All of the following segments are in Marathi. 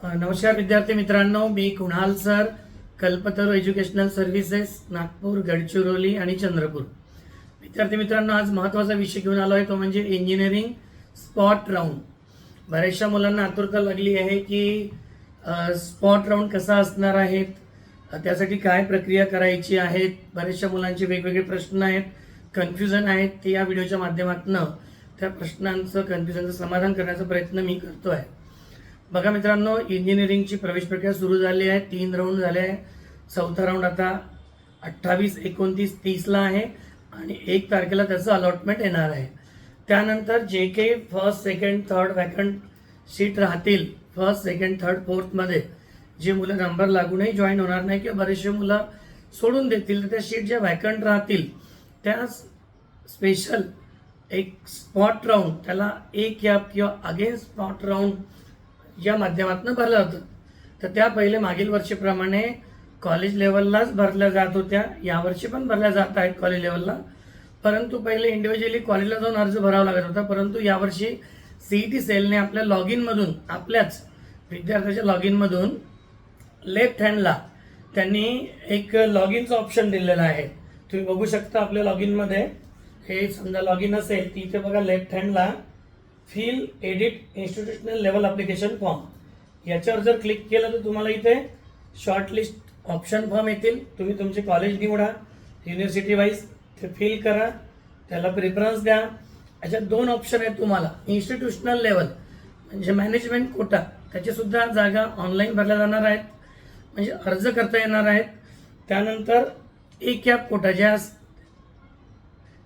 नमस्कार विद्यार्थी मित्रांनो मी Kunal sir Kalpataru educational services Nagpur Gadchiroli आणि चंद्रपूर. विद्यार्थी मित्रांनो आज महत्त्वाचा विषय घेऊन आलो आहे तो म्हणजे इंजिनिअरिंग स्पॉट राऊंड बऱ्याचशा मुलांना आतुरता लागली आहे की स्पॉट राऊंड कसा असणार आहेत त्यासाठी काय प्रक्रिया करायची आहेत बऱ्याचशा मुलांचे वेगवेगळे प्रश्न आहेत कन्फ्युजन आहेत ते या व्हिडिओच्या माध्यमातून त्या प्रश्नांचं कन्फ्युजनचं समाधान करण्याचा प्रयत्न मी करतो आहे बघा मित्रांनो इंजिनिअरिंगची प्रवेश प्रक्रिया सुरू झाली आहे. तीन राऊंड झाले आहे. चौथा राऊंड आता अठ्ठावीस एकोणतीस तीसला आहे आणि एक तारखेला त्याचं अलॉटमेंट येणार आहे. त्यानंतर जे काही first second third vacant seat राहतील फर्स्ट सेकंड थर्ड फोर्थमध्ये जे मुलं नंबर लागूनही जॉईन होणार नाही किंवा बरेचसे मुलं सोडून देतील तर त्या सीट ज्या वॅकंट राहतील त्या स्पेशल एक स्पॉट राऊंड त्याला एक या किंवा अगेन स्पॉट राऊंड या माध्यमातून भरलं होतं. तर त्या पहिले मागील वर्षीप्रमाणे कॉलेज लेवललाच भरल्या जात होत्या. यावर्षी पण भरल्या जात आहेत कॉलेज लेवलला परंतु पहिले इंडिव्हिज्युअली कॉलेजला जाऊन अर्ज भरावा लागत होता. परंतु यावर्षी सीईटी सेलने आपल्या लॉग इनमधून आपल्याच विद्यार्थ्याच्या लॉग इनमधून लेफ्ट हँडला त्यांनी एक लॉग इनचं ऑप्शन दिलेलं आहे. तुम्ही बघू शकता आपल्या लॉग इनमध्ये हे समजा लॉग इन असेल ती इथे बघा left हँडला fill edit institutional level application form याच्यावर जर क्लिक केलं तर तुम्हाला इथे शॉर्टलिस्ट ऑप्शन फॉर्म येतील. तुम्ही तुमचे कॉलेज निवडा युनिव्हर्सिटी वाईज ते फील करा त्याला प्रिफरन्स द्या. याच्यात दोन ऑप्शन आहेत तुम्हाला. इन्स्टिट्यूशनल लेवल म्हणजे मॅनेजमेंट कोटा त्याचीसुद्धा जागा ऑनलाईन भरल्या जाणार आहेत. म्हणजे अर्ज करता येणार आहेत. त्यानंतर ए कॅप कोटा ज्या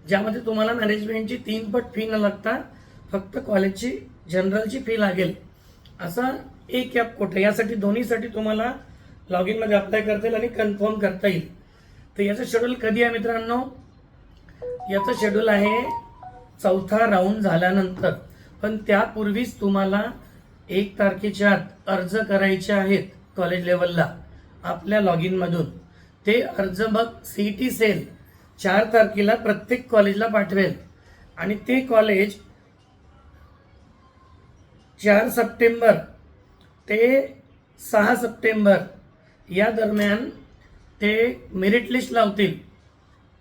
ज्यामध्ये तुम्हाला मॅनेजमेंटची तीन पट फी न लागता फक्त कॉलेजची जनरलची फी लागेल. असा एक ॲप कोटा यासाठी दोन्हीसाठी तुम्हाला लॉग इनमध्ये अप्लाय करता येईल आणि कन्फर्म करता येईल. तर याचं शेड्यूल कधी आहे मित्रांनो? याचं शेड्यूल आहे चौथा राऊंड झाल्यानंतर. पण त्यापूर्वीच तुम्हाला एक तारखेच्या आत अर्ज करायचे आहेत कॉलेज लेवलला आपल्या लॉग इनमधून ते अर्ज मग सी टी सेल चार तारखेला प्रत्येक कॉलेजला पाठवेल. आणि ते कॉलेज चार सप्टेंबर ते सहा सप्टेंबर या दरम्यान ते मेरिट लिस्ट लावतील.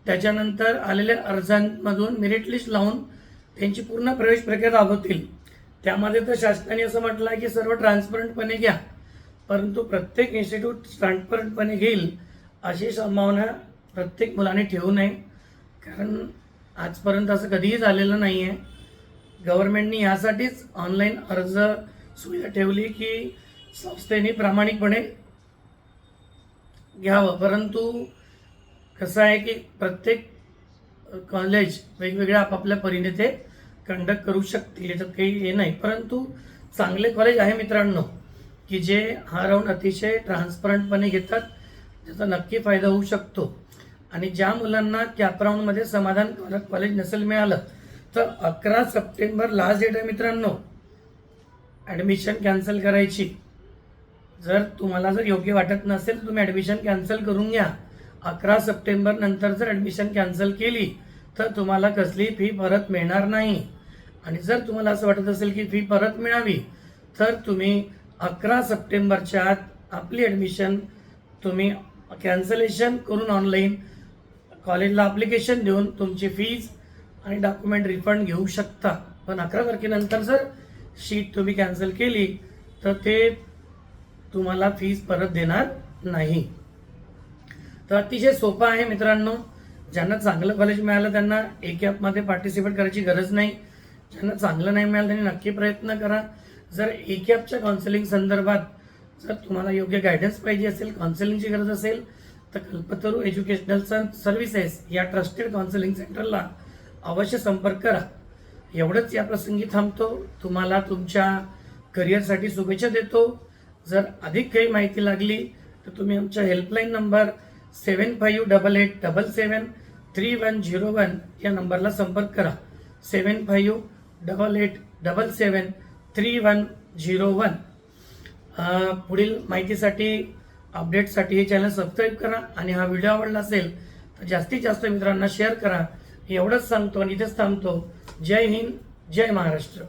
त्याच्यानंतर आलेल्या अर्जांमधून मेरिट लिस्ट लावून त्यांची पूर्ण प्रवेश प्रक्रिया राबवतील. त्यामध्ये तर शासनाने असं म्हटलं आहे की सर्व ट्रान्सपरंटपणे घ्या परंतु प्रत्येक इन्स्टिट्यूट ट्रान्सपरंटपणे घेईल अशी संभावना प्रत्येक मुलाने ठेवू नये. कारण आजपर्यंत असं कधीही झालेलं नाही आहे गव्हर्नमेंटनी यासाठीच ऑनलाईन अर्ज सुविधा ठेवली की संस्थेने प्रामाणिकपणे घ्यावं. परंतु कसं आहे की प्रत्येक कॉलेज वेगवेगळ्या आपापल्या परीने ते कंडक्ट करू शकतील याच्यात काही हे नाही. परंतु चांगले कॉलेज आहे मित्रांनो की जे हा राऊंड अतिशय ट्रान्सपरंटपणे घेतात त्याचा नक्की फायदा होऊ शकतो. आणि ज्या मुलांना कॅप राऊंडमध्ये समाधानकारक कॉलेज नसेल मिळालं तर अकरा सप्टेंबर लास्ट डेट आहे मित्रांनो. ॲडमिशन कॅन्सल करायची. जर तुम्हाला जर योग्य वाटत नसेल तर तुम्ही ॲडमिशन कॅन्सल करून घ्या. अकरा सप्टेंबर नंतर जर ॲडमिशन कॅन्सल केली तर तुम्हाला कसलीही फी परत मिळणार नाही. आणि जर तुम्हाला असं वाटत असेल की फी परत मिळावी तर तुम्ही अकरा सप्टेंबरच्या आत आपली ॲडमिशन तुम्ही कॅन्सलेशन करून ऑनलाईन कॉलेजला अप्लिकेशन देऊन तुमची फीज आणि डॉक्युमेंट रिफंड घेऊ शकता. पण अकरा तारखेनंतर जर शीट तुम्ही कॅन्सल केली तर ते तुम्हाला फीज परत देणार नाही. तर अतिशय सोपं आहे मित्रांनो. ज्यांना चांगलं कॉलेज मिळालं त्यांना एक ॲपमध्ये पार्टिसिपेट करायची गरज नाही. ज्यांना चांगलं नाही मिळालं त्यांनी नक्की प्रयत्न करा. जर एक ॲपच्या काउन्सिलिंग संदर्भात जर तुम्हाला योग्य गायडन्स पाहिजे असेल काउन्सिलिंगची गरज असेल तर कल्पतरू एज्युकेशनल सर्व्हिसेस या ट्रस्टेड काउन्सिलिंग सेंटरला अवश्य संपर्क करा. एवढंच या प्रसंगी थांबतो. तुम्हाला तुमच्या करिअरसाठी शुभेच्छा देतो. जर अधिक काही माहिती लागली तर तुम्ही आमच्या helpline number seven five double eight double seven three one zero one या नंबरला संपर्क करा. Seven five double eight double seven three one zero one पुढील माहितीसाठी अपडेटसाठी हे चॅनल सबस्क्राईब करा. आणि हा व्हिडिओ आवडला असेल तर जास्तीत जास्त मित्रांना शेअर करा. एवढंच सांगतो आणि इथेच थांबतो. जय हिंद जय महाराष्ट्र.